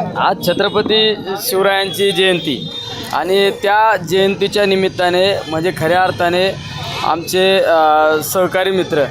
आज छत्रपती शिवरायांची जयंती. आणि त्या जयंतीच्या निमित्ताने म्हणजे खऱ्या अर्थाने आमचे सहकारी मित्र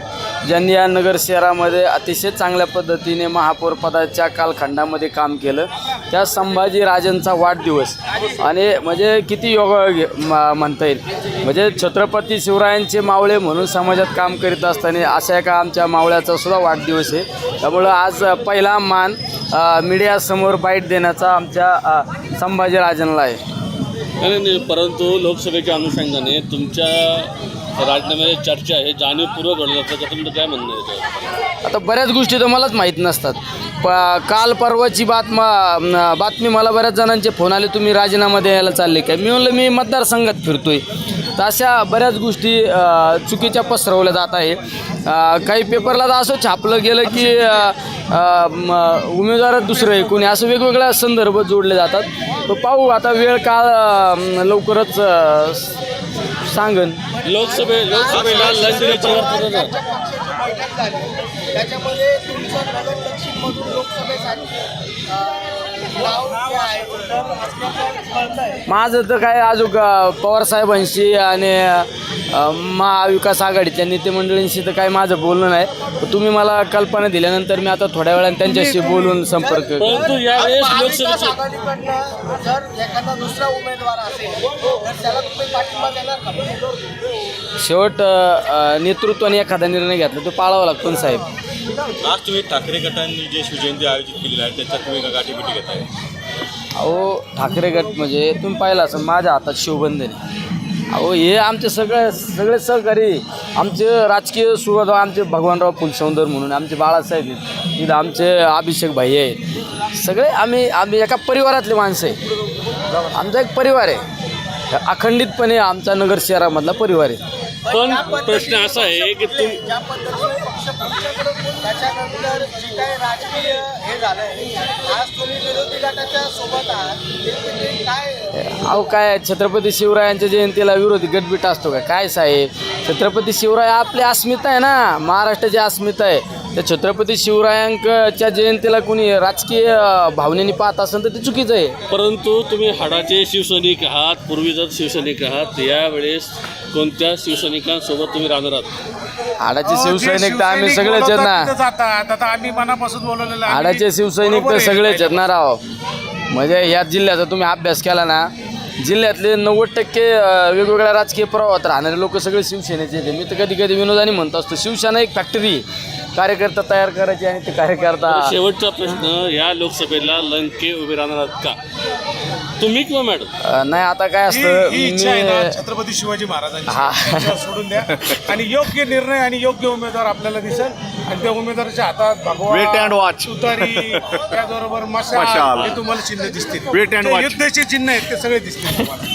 ज्यांनी या नगर शहरामध्ये अतिशय चांगल्या पद्धतीने महापौरपदाच्या कालखंडामध्ये काम केलं. त्या संभाजी राजांचा वाढदिवस. आणि म्हणजे किती योग म- म्हणता येईल. म्हणजे छत्रपती शिवरायांचे मावळे म्हणून समाजात काम करीत असताना अशा एका आमच्या मावळ्याचा सुद्धा वाढदिवस आहे. त्यामुळं आज पहिला मान मीडियासमोर बाईट देण्याचा आमच्या संभाजीराजांना आहे. नाही नाही, नाही परंतु लोकसभेच्या अनुषंगाने तुमच्या राजीनाम्याची चर्चा आहे जाणीवपूर्वक घडलं जातं तुमचं काय म्हणणं आहे? आता बऱ्याच गोष्टी तर मलाच माहीत नसतात. प काल परवाची बातमा बातमी मला बऱ्याच जणांचे फोन आले तुम्ही राजीनामा द्यायला चालले काय? मी म्हणलं मी मतदारसंघात फिरतोय. तर अशा बऱ्याच गोष्टी चुकीच्या पसरवल्या जात आहे. काही पेपरला तर असं छापलं गेलं की उमेदवारच दुसरं आहे कोणी? असं वेगवेगळ्या संदर्भ जोडले जातात. पाहू आता वेळ काळ अ, लवकरच सांगन. लोकसभे लोकसभेला त्याच्यामध्ये माझं तर काय अजून अ, पवारसाहेबांशी आणि महाविकास आघाडीच्या नेते मंडळींशी तर काय माझं बोलणं नाही. तुम्ही मला कल्पना दिल्यानंतर मी आता थोड्या वेळाने त्यांच्याशी बोलून संपर्क. परंतु यावेळेस शेवट नेतृत्वाने एखादा निर्णय घेतला तो पाळावा लागतो साहेब. आज तुम्ही ठाकरे गटांनी जे शिवजयंती आयोजित केलेली आहे त्याच्यात तुम्ही गाठीबिटी घेत आहे अहो ठाकरे गट म्हणजे तुम्ही पाहिलं असं माझ्या हातात शिवबंधन आहे. अहो हे आमचे सगळे सगळे सहकारी आमचे राजकीय सुरुवात आमचे भगवानराव फुलसौंदर म्हणून आमचे बाळासाहेब आहेत इथं आमचे अभिषेक भाई आहेत. सगळे आम्ही आम्ही एका परिवारातले माणसं आहे. आमचा एक परिवार आहे. अखंडितपणे आमचा नगर शहरामधला परिवार आहे. पण प्रश्न असा आहे की तुम त्याच्यानंतर जी काही राजकीय हे झालंय आज तुम्ही विरोधी गटाच्या सोबत आहात. ते- म्हणजे काय? अहो काय छत्रपती शिवरायांच्या जयंतीला विरोधी गटबीट असतो का? काय साहेब? छत्रपती शिवराय आपली अस्मिता आहे ना? महाराष्ट्राची अस्मिता आहे. त्या छत्रपती शिवरायांच्या जयंतीला कोणी राजकीय भावनेने पाहत असेल तर ते चुकीचं आहे. परंतु तुम्ही हाडाचे शिवसैनिक आहात पूर्वीच शिवसैनिक आहात यावेळेस कोणत्या शिवसैनिकांसोबत तुम्ही राहणार आहात? हाडाचे शिवसैनिक तर आम्ही सगळेच आहेत ना जातात आता आम्ही मनापासून बोलवलेलं आहे. हाडाचे शिवसैनिक बरोबर तर आहे. सगळेच आहेत. ना राव म्हणजे या जिल्ह्याचा तुम्ही अभ्यास केला ना जिल्ह्यातले नव्वद टक्के वेगवेगळ्या राजकीय प्रवाहात राहणारे लोक सगळे शिवसेनेचे आहेत. मी तर कधी कधी विनोदाने म्हणतो असतो शिवसेना एक फॅक्टरी कार्यकर्ता तयार करायची आणि ते कार्यकर्ता शेवटचा प्रश्न या लोकसभेला लंके उभे राहणार आहात का तुम्ही किंवा मॅडम नाही आता काय असतं छत्रपती शिवाजी महाराजांची हा. सोडून द्या आणि योग्य निर्णय आणि योग्य उमेदवार आपल्याला दिसेल आणि त्या उमेदवाराच्या हातात भगवा Wait and watch. तुतारी त्याचबरोबर मशाल मशाल. हे तुम्हाला चिन्ह दिसतील watch. युद्धाचे चिन्ह आहेत ते सगळे दिसतील तुम्हाला